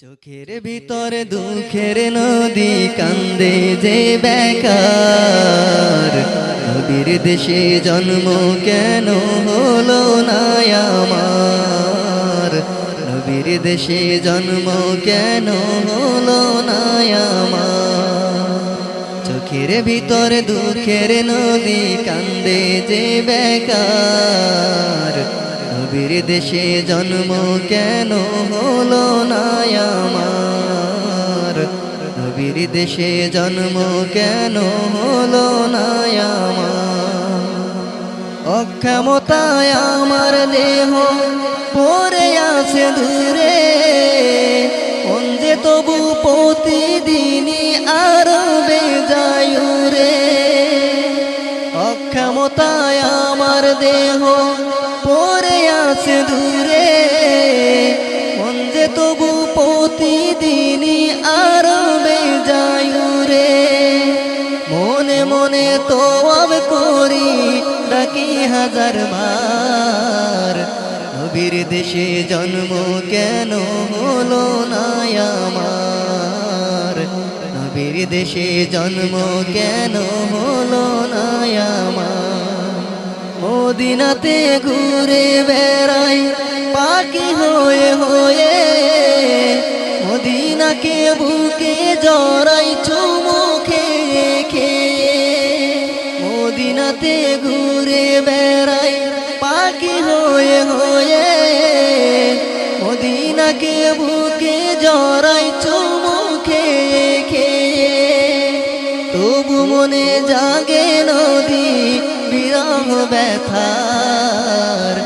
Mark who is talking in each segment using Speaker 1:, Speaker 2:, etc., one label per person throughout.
Speaker 1: চোখের ভিতর দুঃখের নদী কান্দে যে বেকার। নবীর দেশে জন্ম কেন হলো না আমার? নবীর দেশে জন্ম কেন হলো না আমার? চোখের ভিতর দুঃখের নদী কান্দে যে বেকার। নবীর দেশে জন্ম কেন হলো না আমার? নবীর দেশে জন্ম কেন হলো না আমার? অক্ষমতায় আমার দেহ পরে আছে দূরে। অক্ষমতায় আমার দেহ পরে আছে দূরে। যে তবু প্রতিদিনই আরও বেজায়ুরে মনে মনে তো করি ডাকি হাজার বার। নবীর দেশে জন্ম কেন হলো না আমার? নবীর দেশে জন্ম কেন হলো না মদিনাতে ঘুরে বেড়াই, পাখি হয়ে হয়ে মদিনাকে বুকে জড়াই, চুমু খেয়ে মদিনাতে ঘুরে বেড়াই, পাখি হয়ে হয়ে মদিনাকে বুকে জড়াই, চুমু খেয়ে তবু মনে জাগে নদী ব্যথার।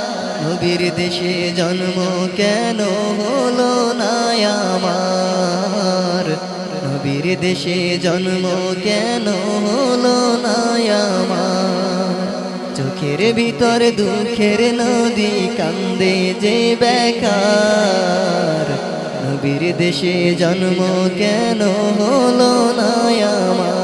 Speaker 1: নবীর দেশে জন্ম কেন হলো না আমার? নবীর দেশে জন্ম কেন হলো না আমার? চোখের ভিতর দুঃখের নদী কান্দে যে বেকার। নবীর দেশে জন্ম কেন হলো না আমার?